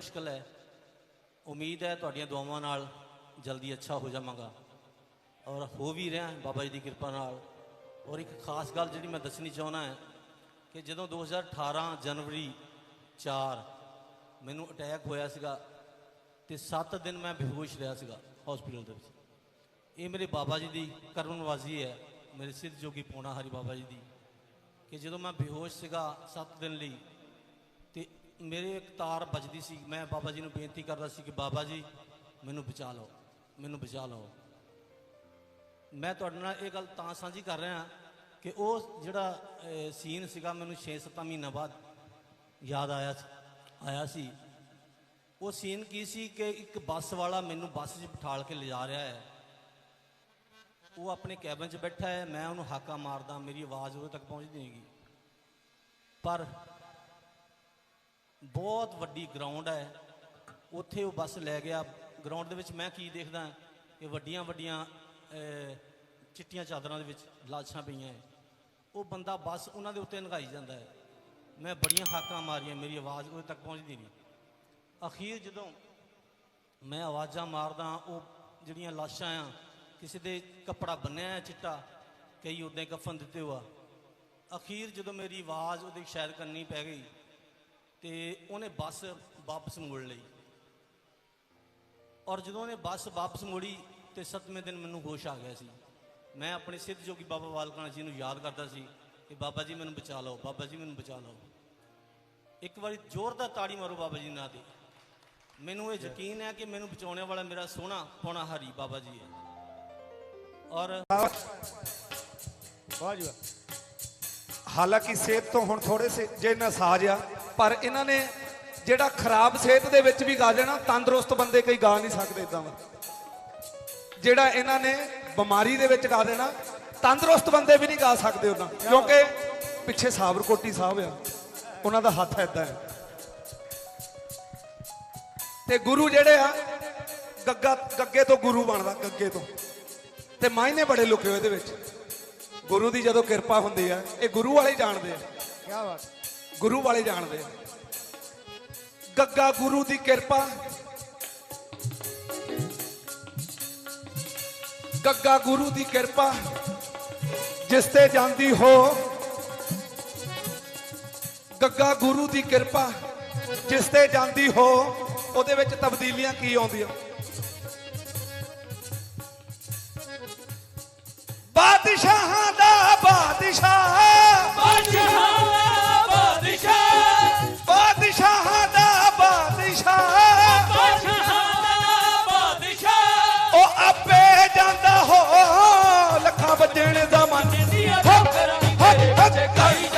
ਮੁਸ਼ਕਲ ਹੈ। ਉਮੀਦ ਹੈ ਤੁਹਾਡੀਆਂ ਦੁਆਵਾਂ ਨਾਲ ਜਲਦੀ ਅੱਛਾ ਹੋ ਜਾਵਾਂਗਾ। ਔਰ ਹੋ ਵੀ ਰਿਹਾ ਬਾਬਾ ਜੀ ਦੀ ਕਿਰਪਾ ਨਾਲ। ਔਰ ਇੱਕ ਖਾਸ ਗੱਲ ਜਿਹੜੀ ਮੈਂ ਦੱਸਣੀ ਚਾਹੁੰਦਾ ਹੈ ਕਿ ਜਦੋਂ 2018 ਜਨਵਰੀ 4 ਮੈਨੂੰ ਅਟੈਕ ਹੋਇਆ ਸੀਗਾ ਤੇ 7 ਦਿਨ ਮੈਂ ਬੇਹੋਸ਼ ਰਿਹਾ ਸੀਗਾ ਹਸਪੀਟਲ ਦੇ ਵਿੱਚ। ਇਹ ਮੇਰੇ ਬਾਬਾ ਜੀ ਦੀ ਕਰਮਨਵਾਜ਼ੀ ਹੈ, ਮੇਰੇ ਸਿੱਧ ਜੋਗੀ ਪੋਣਾ ਹਰੀ ਬਾਬਾ ਜੀ ਦੀ ਕਿ ਜਦੋਂ ਮੈਂ ਬੇਹੋਸ਼ ਸੀਗਾ 7 ਦਿਨ ਲਈ ਮੇਰੇ ਇੱਕ ਤਾਰ ਵੱਜਦੀ ਸੀ। ਮੈਂ ਬਾਬਾ ਜੀ ਨੂੰ ਬੇਨਤੀ ਕਰਦਾ ਸੀ ਕਿ ਬਾਬਾ ਜੀ, ਮੈਨੂੰ ਬਚਾ ਲਓ, ਮੈਨੂੰ ਬਚਾ ਲਓ। ਮੈਂ ਤੁਹਾਡੇ ਨਾਲ ਇਹ ਗੱਲ ਤਾਂ ਸਾਂਝੀ ਕਰ ਰਿਹਾ ਕਿ ਉਹ ਜਿਹੜਾ ਸੀਨ ਸੀਗਾ ਮੈਨੂੰ 6-7 ਮਹੀਨਾ ਬਾਅਦ ਯਾਦ ਆਇਆ ਆਇਆ ਸੀ। ਉਹ ਸੀਨ ਕੀ ਸੀ ਕਿ ਇੱਕ ਬੱਸ ਵਾਲਾ ਮੈਨੂੰ ਬੱਸ 'ਚ ਬਿਠਾਲ ਕੇ ਲਿਜਾ ਰਿਹਾ ਹੈ। ਉਹ ਆਪਣੇ ਕੈਬਨ 'ਚ ਬੈਠਾ ਹੈ, ਮੈਂ ਉਹਨੂੰ ਹਾਕਾ ਮਾਰਦਾ, ਮੇਰੀ ਆਵਾਜ਼ ਉਹਦੇ ਤੱਕ ਪਹੁੰਚਦੀ ਨਹੀਂਗੀ ਪਰ ਬਹੁਤ ਵੱਡੀ ਗਰਾਊਂਡ ਹੈ। ਉੱਥੇ ਉਹ ਬੱਸ ਲੈ ਗਿਆ। ਗਰਾਊਂਡ ਦੇ ਵਿੱਚ ਮੈਂ ਕੀ ਦੇਖਦਾ ਕਿ ਵੱਡੀਆਂ ਵੱਡੀਆਂ ਚਿੱਟੀਆਂ ਚਾਦਰਾਂ ਦੇ ਵਿੱਚ ਲਾਸ਼ਾਂ ਪਈਆਂ ਹੈ। ਉਹ ਬੰਦਾ ਬੱਸ ਉਹਨਾਂ ਦੇ ਉੱਤੇ ਨਗਾਈ ਜਾਂਦਾ ਹੈ। ਮੈਂ ਬੜੀਆਂ ਹਾਕਾਂ ਮਾਰੀਆਂ, ਮੇਰੀ ਆਵਾਜ਼ ਉਹਦੇ ਤੱਕ ਪਹੁੰਚਦੀ ਨਹੀਂ। ਅਖੀਰ ਜਦੋਂ ਮੈਂ ਆਵਾਜ਼ਾਂ ਮਾਰਦਾ ਉਹ ਜਿਹੜੀਆਂ ਲਾਸ਼ਾਂ ਆ, ਕਿਸੇ ਦੇ ਕੱਪੜਾ ਬੰਨਿਆ ਹੈ ਚਿੱਟਾ, ਕਈ ਉਦਾਂ ਹੀ ਕਫਨ ਦਿੱਤੇ ਹੋਆ। ਅਖੀਰ ਜਦੋਂ ਮੇਰੀ ਆਵਾਜ਼ ਉਹਦੀ ਸ਼ਾਇਦ ਕਰਨੀ ਪੈ ਗਈ ਤੇ ਉਹਨੇ ਬੱਸ ਵਾਪਸ ਮੋੜ ਲਈ। ਔਰ ਜਦੋਂ ਉਹਨੇ ਬੱਸ ਵਾਪਸ ਮੋੜੀ ਤੇ ਸੱਤਵੇਂ ਦਿਨ ਮੈਨੂੰ ਹੋਸ਼ ਆ ਗਿਆ ਸੀ। ਮੈਂ ਆਪਣੇ ਸਿੱਧ ਜੋਗੀ ਬਾਬਾ ਵਾਲਕਾਨਾ ਜੀ ਨੂੰ ਯਾਦ ਕਰਦਾ ਸੀ ਕਿ ਬਾਬਾ ਜੀ ਮੈਨੂੰ ਬਚਾ ਲਓ, ਬਾਬਾ ਜੀ ਮੈਨੂੰ ਬਚਾ ਲਓ। ਇੱਕ ਵਾਰੀ ਜ਼ੋਰਦਾਰ ਤਾੜੀ ਮਾਰੋ ਬਾਬਾ ਜੀ ਨਾਂ ਤੇ। ਮੈਨੂੰ ਇਹ ਯਕੀਨ ਹੈ ਕਿ ਮੈਨੂੰ ਬਚਾਉਣ ਵਾਲਾ ਮੇਰਾ ਸੋਹਣਾ ਪੌਣਾ ਹਰੀ ਬਾਬਾ ਜੀ ਹੈ। ਔਰ ਵਾਹ ਜੀ ਵਾਹ। ਹਾਲਾਂਕਿ ਸਿਹਤ ਤੋਂ ਹੁਣ ਥੋੜੇ ਸੇ ਜੇ ਨਸਾਜ ਆ, ਪਰ ਇਹਨਾਂ ਨੇ ਜਿਹੜਾ ਖਰਾਬ ਸਿਹਤ ਦੇ ਵਿੱਚ ਵੀ ਗਾ ਦੇਣਾ ਤੰਦਰੁਸਤ ਬੰਦੇ ਕਈ ਗਾ ਨਹੀਂ ਸਕਦੇ ਇਦਾਂ ਜਿਹੜਾ ਇਹਨਾਂ ਨੇ ਬਿਮਾਰੀ ਦੇ ਵਿੱਚ ਗਾ ਦੇਣਾ, ਤੰਦਰੁਸਤ ਬੰਦੇ ਵੀ ਨਹੀਂ ਗਾ ਸਕਦੇ ਉਹਨਾਂ, ਕਿਉਂਕਿ ਪਿੱਛੇ ਸਾਬਰਕੋਟੀ ਸਾਹਿਬ ਆ, ਉਹਨਾਂ ਦਾ ਹੱਥ ਐਦਾਂ ਹੈ ਤੇ ਗੁਰੂ ਜਿਹੜੇ ਆ, ਗੱਗਾ, ਗੱਗੇ ਤੋਂ ਗੁਰੂ ਬਣਦਾ, ਗੱਗੇ ਤੋਂ। ਤੇ ਮਾਇਨੇ ਬੜੇ ਲੁਕੇ ਹੋਏ ਇਹਦੇ ਵਿੱਚ। ਗੁਰੂ ਦੀ ਜਦੋਂ ਕਿਰਪਾ ਹੁੰਦੀ ਆ ਇਹ ਗੁਰੂ ਵਾਲੇ ਜਾਣਦੇ ਆ। ਕੀ ਬਾਤ। ਗੁਰੂ ਵਾਲੇ ਜਾਣਦੇ ਆ। ਗੱਗਾ ਗੁਰੂ ਦੀ ਕਿਰਪਾ। ਗੱਗਾ ਗੁਰੂ ਦੀ ਕਿਰਪਾ। ਜਿਸ ਤੇ ਜਾਂਦੀ ਹੋ ਗੱਗਾ ਗੁਰੂ ਦੀ ਕਿਰਪਾ। ਜਿਸ ਤੇ ਜਾਂਦੀ ਹੋ ਉਹਦੇ ਵਿੱਚ ਤਬਦੀਲੀਆਂ ਕੀ ਆਉਂਦੀਆਂ? ਬਾਦਸ਼ਾਹਾਂ ਬਾਦਸ਼ਾਹ ਬਾਦਸ਼ਾਹ ਬਾਦਸ਼ਾਹ ਬਾਦਸ਼ਾਹਾਂ ਦਾ ਬਾਦਸ਼ਾਹ ਬਾਦਸ਼ਾਹ ਬਾਦਸ਼ਾਹ ਉਹ ਆਪੇ ਜਾਂਦਾ ਹੋ ਲੱਖਾਂ ਵੱਜਣ ਜ਼ਮਾਨੇ ਦੀਆਂ ਠੋਕਰਾਂ ਤੇਰੇ ਵਿੱਚ ਖਾਈ